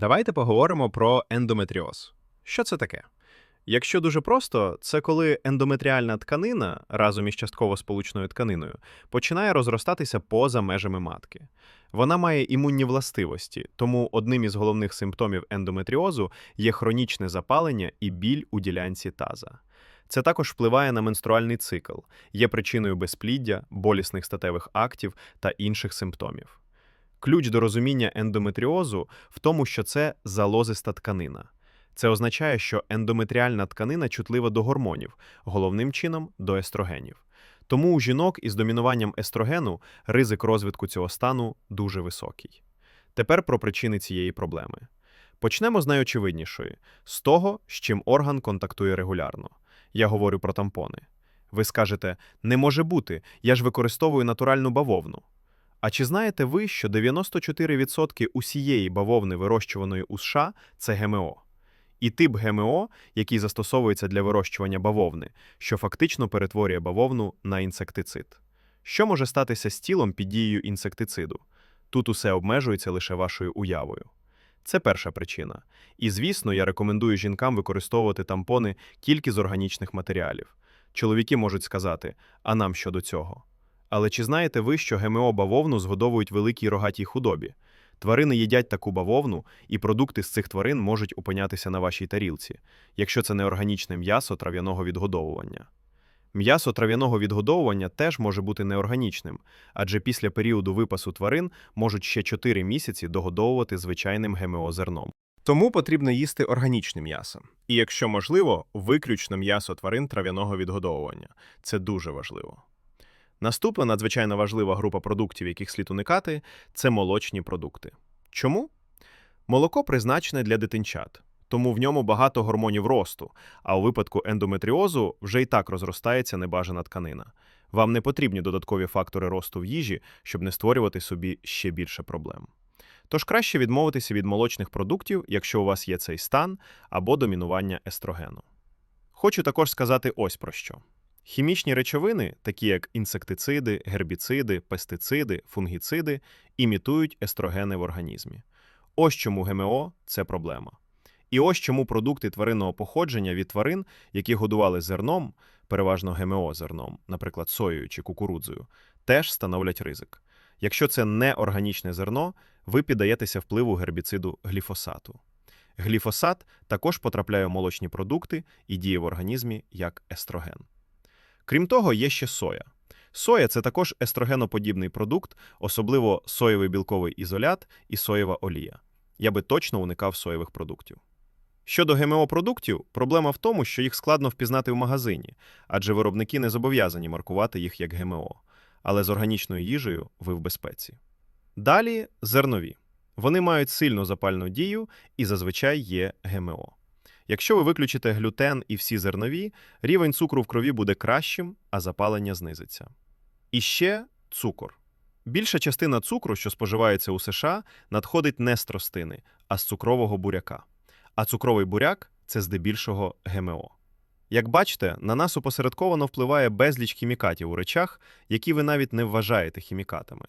Давайте поговоримо про ендометріоз. Що це таке? Якщо дуже просто, це коли ендометріальна тканина разом із частково сполучною тканиною починає розростатися поза межами матки. Вона має імунні властивості, тому одним із головних симптомів ендометріозу є хронічне запалення і біль у ділянці таза. Це також впливає на менструальний цикл, є причиною безпліддя, болісних статевих актів та інших симптомів. Ключ до розуміння ендометріозу в тому, що це залозиста тканина. Це означає, що ендометріальна тканина чутлива до гормонів, головним чином до естрогенів. Тому у жінок із домінуванням естрогену ризик розвитку цього стану дуже високий. Тепер про причини цієї проблеми. Почнемо з найочевиднішої з того, з чим орган контактує регулярно. Я говорю про тампони. Ви скажете, не може бути, я ж використовую натуральну бавовну. А чи знаєте ви, що 94% усієї бавовни, вирощуваної у США, це ГМО? І тип ГМО, який застосовується для вирощування бавовни, що фактично перетворює бавовну на інсектицид. Що може статися з тілом під дією інсектициду? Тут усе обмежується лише вашою уявою. Це перша причина. І, звісно, я рекомендую жінкам використовувати тампони тільки з органічних матеріалів. Чоловіки можуть сказати, а нам що до цього? Але чи знаєте ви, що ГМО бавовну згодовують великій рогатій худобі? Тварини їдять таку бавовну, і продукти з цих тварин можуть опинятися на вашій тарілці, якщо це не органічне м'ясо трав'яного відгодовування. М'ясо трав'яного відгодовування теж може бути неорганічним, адже після періоду випасу тварин можуть ще 4 місяці догодовувати звичайним ГМО зерном. Тому потрібно їсти органічне м'ясо. І якщо можливо, виключно м'ясо тварин трав'яного відгодовування. Це дуже важливо. Наступна надзвичайно важлива група продуктів, яких слід уникати, це молочні продукти. Чому? Молоко призначене для дитинчат, тому в ньому багато гормонів росту, а у випадку ендометріозу вже й так розростається небажана тканина. Вам не потрібні додаткові фактори росту в їжі, щоб не створювати собі ще більше проблем. Тож краще відмовитися від молочних продуктів, якщо у вас є цей стан або домінування естрогену. Хочу також сказати ось про що. Хімічні речовини, такі як інсектициди, гербіциди, пестициди, фунгіциди, імітують естрогени в організмі. Ось чому ГМО це проблема. І ось чому продукти тваринного походження від тварин, які годували зерном, переважно ГМО зерном, наприклад, соєю чи кукурудзою, теж становлять ризик. Якщо це не органічне зерно, ви піддаєтеся впливу гербіциду гліфосату. Гліфосат також потрапляє в молочні продукти і діє в організмі як естроген. Крім того, є ще соя. Соя це також естрогеноподібний продукт, особливо соєвий білковий ізолят і соєва олія. Я би точно уникав соєвих продуктів. Щодо ГМО-продуктів, проблема в тому, що їх складно впізнати в магазині, адже виробники не зобов'язані маркувати їх як ГМО. Але з органічною їжею ви в безпеці. Далі зернові. Вони мають сильну запальну дію і зазвичай є ГМО. Якщо ви виключите глютен і всі зернові, рівень цукру в крові буде кращим, а запалення знизиться. І ще цукор. Більша частина цукру, що споживається у США, надходить не з тростини, а з цукрового буряка. А цукровий буряк це здебільшого ГМО. Як бачите, на нас опосередковано впливає безліч хімікатів у речах, які ви навіть не вважаєте хімікатами.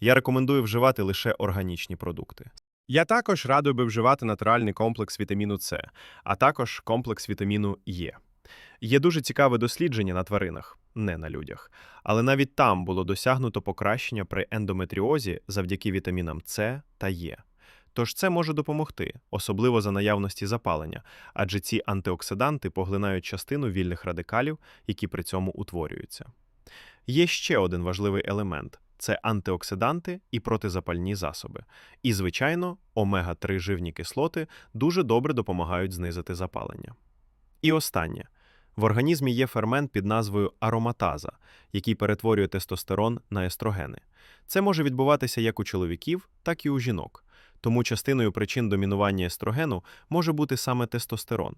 Я рекомендую вживати лише органічні продукти. Я також радив би вживати натуральний комплекс вітаміну С, а також комплекс вітаміну Е. Є дуже цікаве дослідження на тваринах, не на людях, але навіть там було досягнуто покращення при ендометріозі завдяки вітамінам С та Е. Тож це може допомогти, особливо за наявності запалення, адже ці антиоксиданти поглинають частину вільних радикалів, які при цьому утворюються. Є ще один важливий елемент це антиоксиданти і протизапальні засоби. І, звичайно, омега-3 живні кислоти дуже добре допомагають знизити запалення. І останнє. В організмі є фермент під назвою ароматаза, який перетворює тестостерон на естрогени. Це може відбуватися як у чоловіків, так і у жінок. Тому частиною причин домінування естрогену може бути саме тестостерон.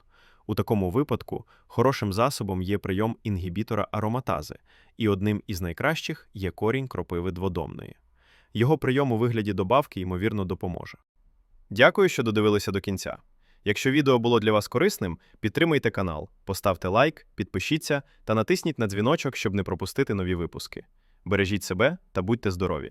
У такому випадку хорошим засобом є прийом інгібітора ароматази, і одним із найкращих є корінь кропиви дводомної. Його прийом у вигляді добавки, ймовірно, допоможе. Дякую, що додивилися до кінця. Якщо відео було для вас корисним, підтримайте канал, поставте лайк, підпишіться та натисніть на дзвіночок, щоб не пропустити нові випуски. Бережіть себе та будьте здорові!